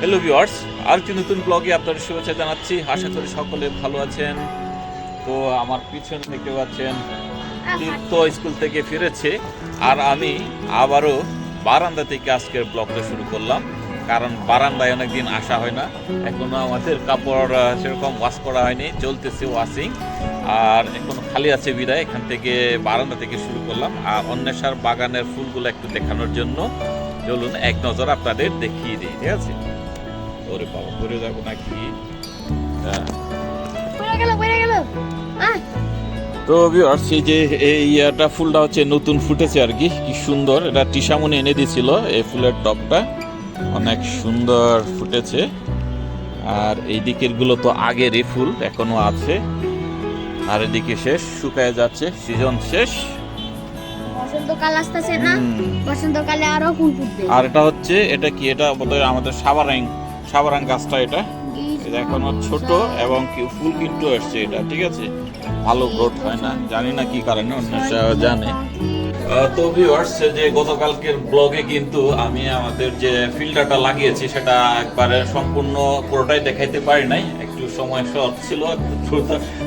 Hello viewers আর একটি নতুন ব্লগে আপনাদের শুভেচ্ছা জানাচ্ছি। আশা করি সকলে ভালো আছেন। তো আমার পিছন দেখতে পাচ্ছেন তীর্থ স্কুল থেকে ফিরেছে। আর আমি আবারও বারান্দা থেকে আজকের ব্লগটা শুরু করলাম। কারণ বারান্দায় অনেকদিন আসা হয় না। এখনও আমাদের কাপড় সেরকম ওয়াশ করা হয়নি। চলতেছে ওয়াশিং আর এখন খালি আছে বিদায়। এখান থেকে বারান্দা থেকে শুরু করলাম। আর অন্বেষার বাগানের ফুলগুলো একটু দেখানোর জন্য। চলুন এক নজর আপনাদের দেখিয়ে দিই ঠিক আছে? ওরে বাবা ঘুরে যাব নাকি? হ্যাঁ। তো ভিউয়ার্স এই যে এই ইয়াটা ফুলটা হচ্ছে নতুন ফুটেছে আর কি কি সুন্দর। এটা টিসামনি এনে দিয়েছিল এই ফুলের টপটা। অনেক সুন্দর ফুটেছে। আর এই দিকেরগুলো তো আগেরই ফুল এখনও আছে। আর এদিকে শেষ শুকায় যাচ্ছে সিজন শেষ। বসন্তকাল আসতেছে না বসন্তকালে আরও ফুল ফুটবে। আর এটা হচ্ছে এটা কি? এটা বোধহয় আমাদের সাবারাং সাবারাং গাছটা এটা। এটা এখনও ছোট এবং কি ফুল কিন্তু আসছে এটা ঠিক আছে? ভালো গ্রোথ হয় না জানি না কি কারণে অন্য জানে। তো ভিউয়ার্স যে গতকালকের ব্লগে কিন্তু আমি আমাদের যে ফিল্টারটা লাগিয়েছি সেটা একবারে সম্পূর্ণ পুরোটাই দেখাইতে পারি নাই। একটু সময় শর্ট ছিল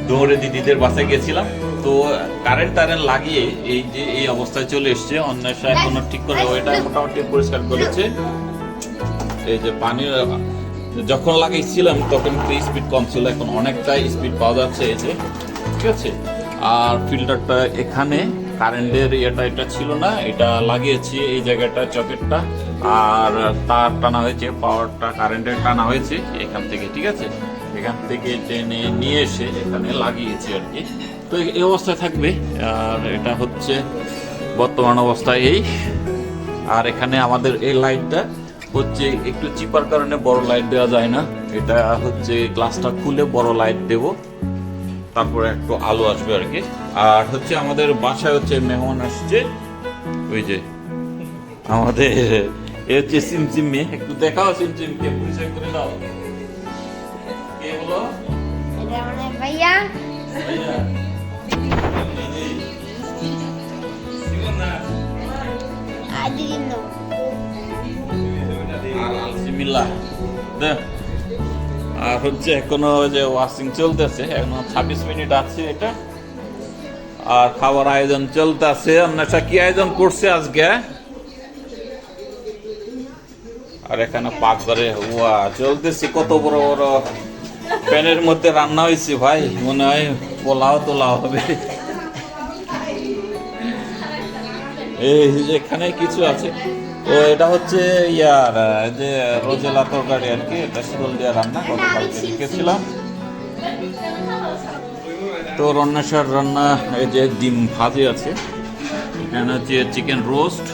দৌড়ে দিদিদের বাসায় গেছিলাম তো কারেন্ট টারেন্ট লাগিয়ে এই যে এই অবস্থায় চলে এসছে, অন্বেষা এখনও ঠিক করে ওইটা মোটামুটি পরিষ্কার করেছে। এই যে পানির যখন লাগাইছিলাম তখন স্পিড কম ছিল, এখন অনেকটা স্পিড পাওয়া যাচ্ছে এই যে, ঠিক আছে? আর ফিল্টারটা এখানে কারেন্টের ইয়েটা, এটা ছিল না, এটা লাগিয়েছি এই জায়গাটা, চকেটটা, আর তার টানা হয়েছে পাওয়ারটা কারেন্টের টানা হয়েছে, এখান থেকে, ঠিক আছে? এখান থেকে টেনে নিয়ে এসে এখানে লাগিয়েছি আর কি। তো এই অবস্থায় থাকবে। আর এটা হচ্ছে বর্তমান অবস্থায় এই। আর এখানে আমাদের এই লাইটটা হচ্ছে একটু চিপার কারণে বড় লাইট দেওয়া যায় না। এটা হচ্ছে গ্লাসটা খুলে বড় লাইট দেব। তারপরে একটু আলো আসবে আর কি। আর হচ্ছে আমাদের বাসায় হচ্ছে মেহমান আসছে। ওই যে আমাদের এ হচ্ছে সিমসিম মেয়ে। একটু দেখাও সিমসিমকে পরিচয় করে দাও। কে বলো? ভাইয়া। ভাইয়া। আর হচ্ছে এখনও যে ওয়াশিং চলতেছে, এখনও ছাব্বিশ মিনিট আছে এটা। আর খাবার আয়োজন চলতেছে। অন্যটা কি আয়োজন করছে আজকে? আর এখানে পাক পাকঘরে ওয়া চলতেছে, কত বড় বড় প্যানের মধ্যে রান্না হয়েছে ভাই। মনে হয় পোলাও তোলাও হবে। এই এখানে কিছু আছে। ও, এটা হচ্ছে ইয়ার যে রোজেলা তরকারি আর কি, এটা শীতল দিয়ে রান্না, গতকালকে লিখেছিলাম তো রন্নাসার রান্না, এই যে ডিম ভাজি আছে, এখানে হচ্ছে চিকেন রোস্ট,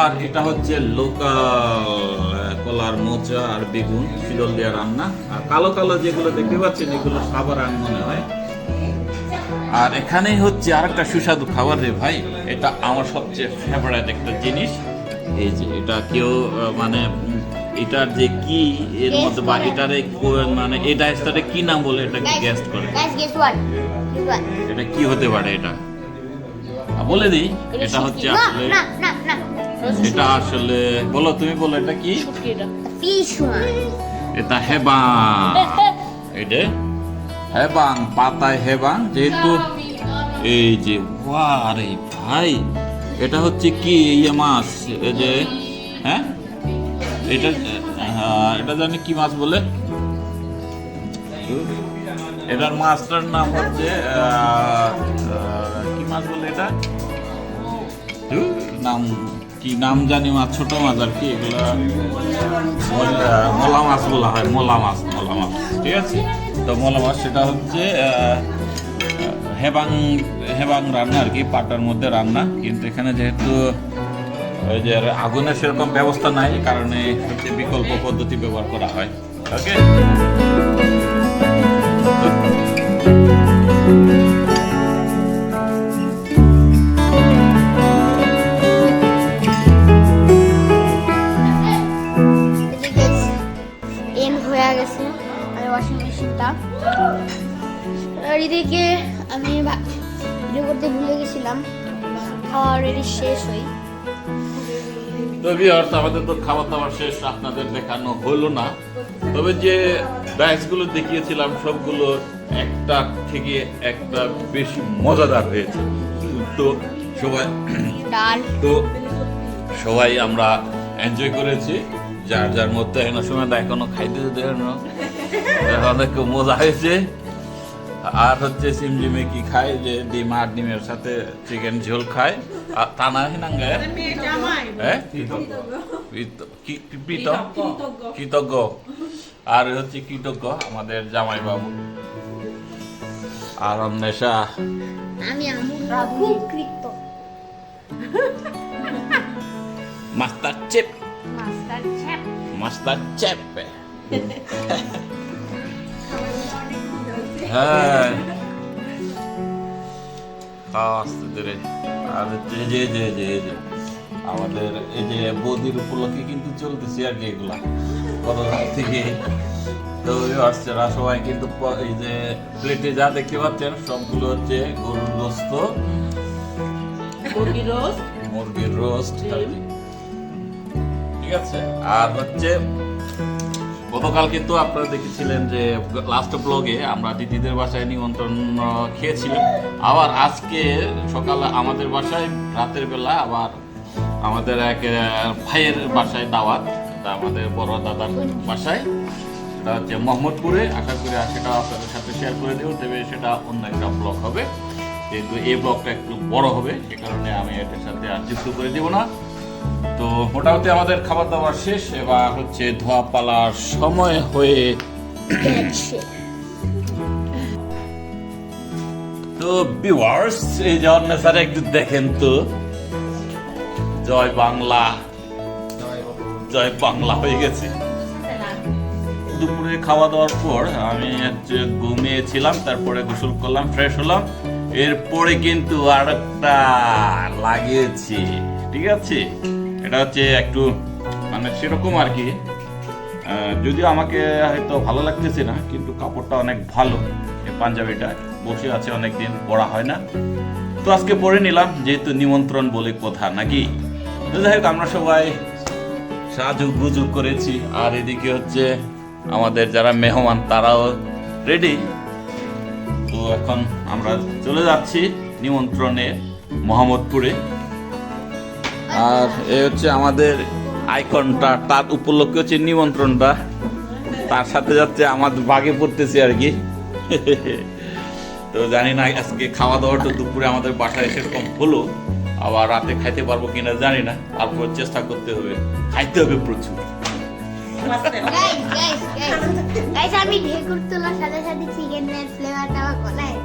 আর এটা হচ্ছে লোকাল কলার মোচা আর বেগুন শীতল দিয়ে রান্না। আর কালো কালো যেগুলো দেখতে পাচ্ছেন, এগুলো সাবার আং মনে হয়। আর এখানেই হচ্ছে আর একটা সুস্বাদু খাবার রে ভাই। এটা আমার সবচেয়ে ফেভারিট একটা জিনিস। এই যে এটা কেউ মানে এটার যে কি এর মধ্যে বা এটারে মানে এই ডাইসটারে কি নাম বলে এটা কি করে? গেস হোয়াট এটা কি হতে পারে এটা? বলে দিই এটা হচ্ছে না আসলে না না না। এটা আসলে বলো তুমি বলো এটা কি? এটা হেবাং এটা হেবাং পাতায় হেবাং যেহেতু এই যে আরে ভাই এটা হচ্ছে কি ইয়ে মাছ? এই যে হ্যাঁ? এটা হ্যাঁ, এটা জানি কি মাছ বলে? এটার মাছটার নাম হচ্ছে কি মাছ বলে এটা? নাম কি নাম জানি মাছ ছোট মাছ আর কি এগুলো মোলা মাছ বলা হয় মোলা মাছ মোলা মাছ ঠিক আছে? তো মাছ সেটা হচ্ছে হেবাং হেবাং রান্না আর কি, পাটার মধ্যে রান্না। কিন্তু এখানে যেহেতু, ওই যে আগুনের সেরকম ব্যবস্থা নাই, কারণে হচ্ছে বিকল্প পদ্ধতি ব্যবহার করা হয়। ওকে আর এদিকে আমি ভিডিও করতে ভুলে গেছিলাম। খাওয়া অলরেডি শেষ হই। তো ভিউয়ার্স আমাদের তো খাবার দাবার শেষ আপনাদের দেখানো হলো না। তবে যে ডাইসগুলো দেখিয়েছিলাম সবগুলো একটা থেকে একটা বেশি মজাদার হয়েছে। তো সবাই ডাল। তো সবাই আমরা এনজয় করেছি। যার যার মধ্যে এখনও সময় এখনও খাইতে দিতে এখনও অনেক মজা হয়েছে। আর হচ্ছে সিমজিমে কি খায় যে ডিম আর ডিমের সাথে চিকেন ঝোল খায়। আর তা না হিনাঙ্গে হ্যাঁ? কৃতজ্ঞ আর হচ্ছে কৃতজ্ঞ আমাদের জামাই বাবু আর অন্বেষা। আমি খুব কৃত। Master chef. Master chap master chef. হ্যাঁ। খাওয়া আসতে ধরে আর হচ্ছে যে যে যে যে আমাদের এই যে বৌদির উপলক্ষে কিন্তু চলতেছে আর কি এগুলা। কত রাত থেকে। তো আসছেরা সবাই কিন্তু এই যে প্লেটে যা দেখতে পাচ্ছেন সবগুলো হচ্ছে গরুর গোস্ত। মুরগির রোস্ট। ঠিক আছে। আর হচ্ছে গতকাল কিন্তু আপনারা দেখেছিলেন যে লাস্ট ব্লগে আমরা দিদিদের বাসায় নিমন্ত্রণ খেয়েছিলাম। আবার আজকে সকালে আমাদের বাসায়, রাতের বেলা আবার আমাদের এক ভাইয়ের বাসায় দাওয়াত। আমাদের বড় দাদার বাসায়। সেটা হচ্ছে মোহাম্মদপুরে। আশা করি সেটা আপনাদের সাথে শেয়ার করে দেবো। তবে সেটা অন্য একটা ব্লগ হবে। যেহেতু এই ব্লগটা একটু বড় হবে, সে কারণে আমি এটার সাথে আর যুক্ত করে দেবো না। তো মোটামুটি আমাদের খাবার দাবার শেষ, এবার হচ্ছে ধোয়া পালার সময় হয়ে তো ভিউয়ার্স এই যে স্যার একটু দেখেন তো। জয় বাংলা। জয় বাংলা হয়ে গেছে। দুপুরে খাওয়া দাওয়ার পর আমি ঘুমিয়েছিলাম, তারপরে গোসল করলাম ফ্রেশ হলাম। এরপরে কিন্তু আর একটা লাগিয়েছি, ঠিক আছে? এটা হচ্ছে একটু মানে সেরকম আর কি। যদিও আমাকে হয়তো ভালো লাগতেছে না, কিন্তু কাপড়টা অনেক ভালো। পাঞ্জাবিটা বসে আছে অনেকদিন, পরা হয় না। তো আজকে পরে নিলাম, যেহেতু নিমন্ত্রণ বলে কথা, নাকি? তো যাই হোক, আমরা সবাই সাজু গুজু করেছি। আর এদিকে হচ্ছে আমাদের যারা মেহমান, তারাও রেডি তো এখন আমরা চলে যাচ্ছি নিমন্ত্রণে মোহাম্মদপুরে। আর এ হচ্ছে আমাদের আইকনটা, তার উপলক্ষে হচ্ছে নিমন্ত্রণটা। তার সাথে যাচ্ছে আমাদের বাগে পড়তেছে আর কি। তো জানি না, আজকে খাওয়া দাওয়াটা দুপুরে আমাদের বাসায় সেরকম হলো। আবার রাতে খাইতে পারব কিনা জানি না, তারপর চেষ্টা করতে হবে। খাইতে হবে প্রচুর। গাইস গাইস গাইস গাইস আমি ঢেকুর তোলার সাথে সাথে চিকেনের ফ্লেভারটা আমার গলায়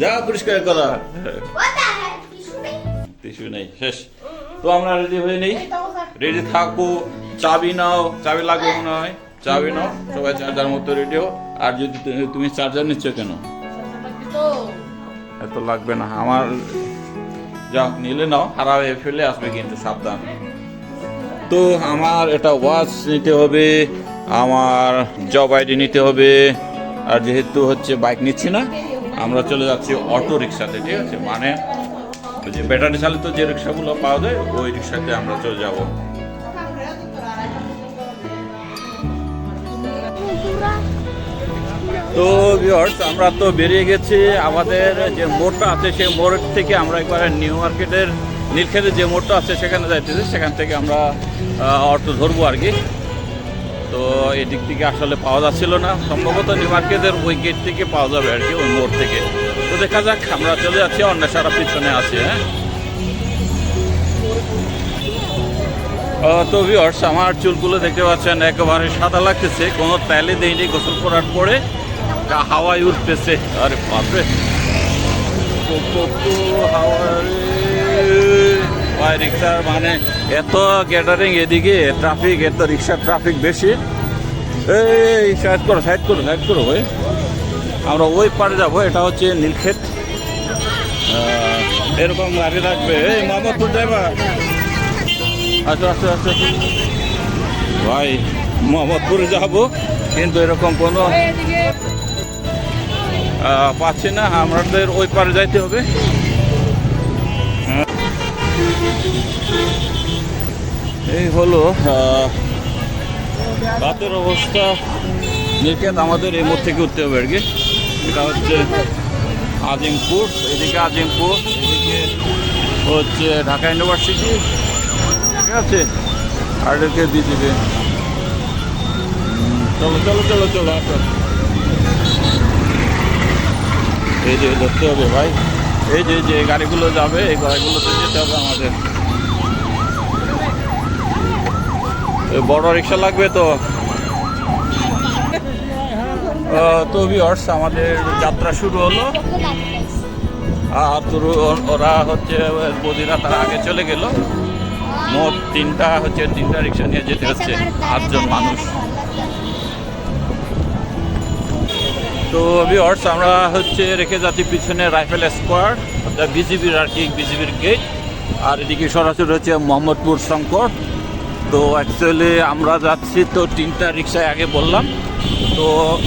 যা পরিষ্কার করা। টিস্যু নেই? শেষ। তো আমরা রেডি হয়ে নেই। রেডি থাকো চাবি নাও চাবি লাগবে মনে হয়। চাবি নাও সবাই চার্জার মতো রেডিও আর যদি তুমি চার্জার নিচ্ছ কেন? এত লাগবে না আমার যাও নিলে নাও। হারাবে ফেলে আসবে কিন্তু সাবধান। তো আমার এটা ওয়াচ নিতে হবে, আমার জব আইডি নিতে হবে। আর যেহেতু হচ্ছে বাইক নিচ্ছি না, আমরা চলে যাচ্ছি অটো রিক্সাতে ঠিক আছে? মানে যে ব্যাটারি চালিত যে রিক্সাগুলো পাওয়া যায়, ওই রিক্সাতে আমরা চলে যাব। তো ভিউয়ার্স আমরা তো বেরিয়ে গেছি। আমাদের যে মোড়টা আছে, সেই মোড় থেকে আমরা একবারে নিউ মার্কেটের নীলক্ষেতে যে মোড়টা আছে, সেখানে যাইতেছি। সেখান থেকে আমরা অটো ধরবো আর কি। তো এদিক থেকে আসলে পাওয়া যাচ্ছিল না। সম্ভবত নিউ মার্কেটের ওই গেট থেকে পাওয়া যাবে আর কি, ওই মোড় থেকে। তো দেখা যাক, আমরা চলে যাচ্ছি অন্য সারা পিছনে আছে হ্যাঁ? তো ভিউয়ার্স আমার চুলগুলো দেখতে পাচ্ছেন, একেবারে সাদা লাগতেছে। কোনো তেলে দেয়নি, গোসল করার পরে। যা হাওয়ায় উঠতেছে আরে বাপরে হাওয়ায় ভাই রিক্সার মানে এত গ্যাদারিং এদিকে ট্রাফিক এত রিক্সার ট্রাফিক বেশি। এই সাইড করো সাইড করো সাইড করো ভাই। আমরা ওই পারে যাব এটা হচ্ছে নীলক্ষেত। এরকম গাড়ি রাখবে এই মোহাম্মদপুর ড্রাইভার আচ্ছা আচ্ছা আচ্ছা ভাই মোহাম্মদপুরে যাব কিন্তু এরকম কোনো পাচ্ছি না, আমাদের ওই পারে যাইতে হবে। এই হলো রাতের অবস্থা। নির্কেত আমাদের এই মোড় থেকে উঠতে হবে আর কি। এটা হচ্ছে আজিমপুর, এদিকে আজিমপুর, এদিকে হচ্ছে ঢাকা ইউনিভার্সিটি। ঠিক আছে? আর এদিকে বিজিবি। চলো চলো চলো চলো, আসো। এই যে ধরতে হবে ভাই। এই যে যে গাড়িগুলো যাবে, এই গাড়িগুলোতে যেতে হবে আমাদের। বড় রিক্সা লাগবে তো। তো ভিওর্স আমাদের যাত্রা শুরু হলো। আর ওরা হচ্ছে, বদিরা তারা আগে চলে গেল। মোট তিনটা হচ্ছে, তিনটা রিক্সা নিয়ে যেতে হচ্ছে। আটজন মানুষ। তো ভিওর্স আমরা হচ্ছে রেখে যাচ্ছি পিছনে রাইফেল স্কোয়ার অর্থাৎ বিজিবির আর কি বিজিবির গেট আর এদিকে সরাসরি হচ্ছে মোহাম্মদপুর শঙ্কর। তো অ্যাকচুয়ালি আমরা যাচ্ছি তো তিনটা রিক্সায়, আগে বললাম। তো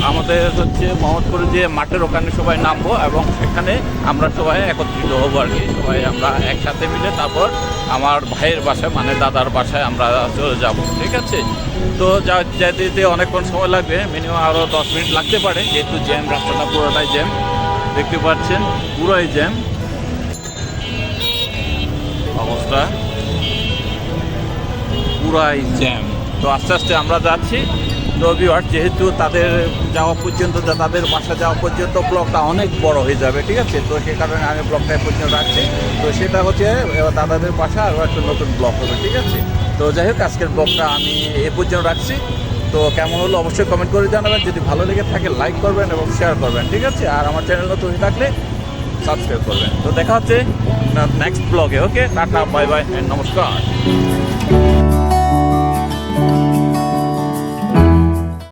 আমাদের হচ্ছে মোহাম্মদপুরে যে মাঠের ওখানে সবাই নামবো এবং সেখানে আমরা সবাই একত্রিত হব আর কি। সবাই আমরা একসাথে মিলে তারপর আমার ভাইয়ের বাসায় মানে দাদার বাসায় আমরা চলে যাব, ঠিক আছে? তো যা, যেতে যেতে অনেকক্ষণ সময় লাগবে, মিনিমাম আরও দশ মিনিট লাগতে পারে, যেহেতু জ্যাম, রাস্তাটা পুরোটাই জ্যাম, দেখতে পাচ্ছেন, পুরোই জ্যাম। অবস্থা পুরাই জ্যাম। তো আস্তে আস্তে আমরা যাচ্ছি। ভিউয়ার যেহেতু তাদের যাওয়া পর্যন্ত, তাদের বাসা যাওয়া পর্যন্ত ব্লকটা অনেক বড় হয়ে যাবে, ঠিক আছে? তো সে কারণে আমি ব্লকটা পর্যন্ত রাখছি। তো সেটা হচ্ছে দাদাদের বাসা আরও একটা নতুন ব্লক হবে, ঠিক আছে? তো যাই হোক, আজকের ব্লগটা আমি এ পর্যন্ত রাখছি। তো কেমন হলো অবশ্যই কমেন্ট করে জানাবেন। যদি ভালো লেগে থাকে লাইক করবেন এবং শেয়ার করবেন, ঠিক আছে? আর আমার চ্যানেল নতুন হয়ে থাকলে সাবস্ক্রাইব করবেন। তো দেখা হচ্ছে নেক্সট ব্লগে ওকে টাটা বাই বাই নমস্কার।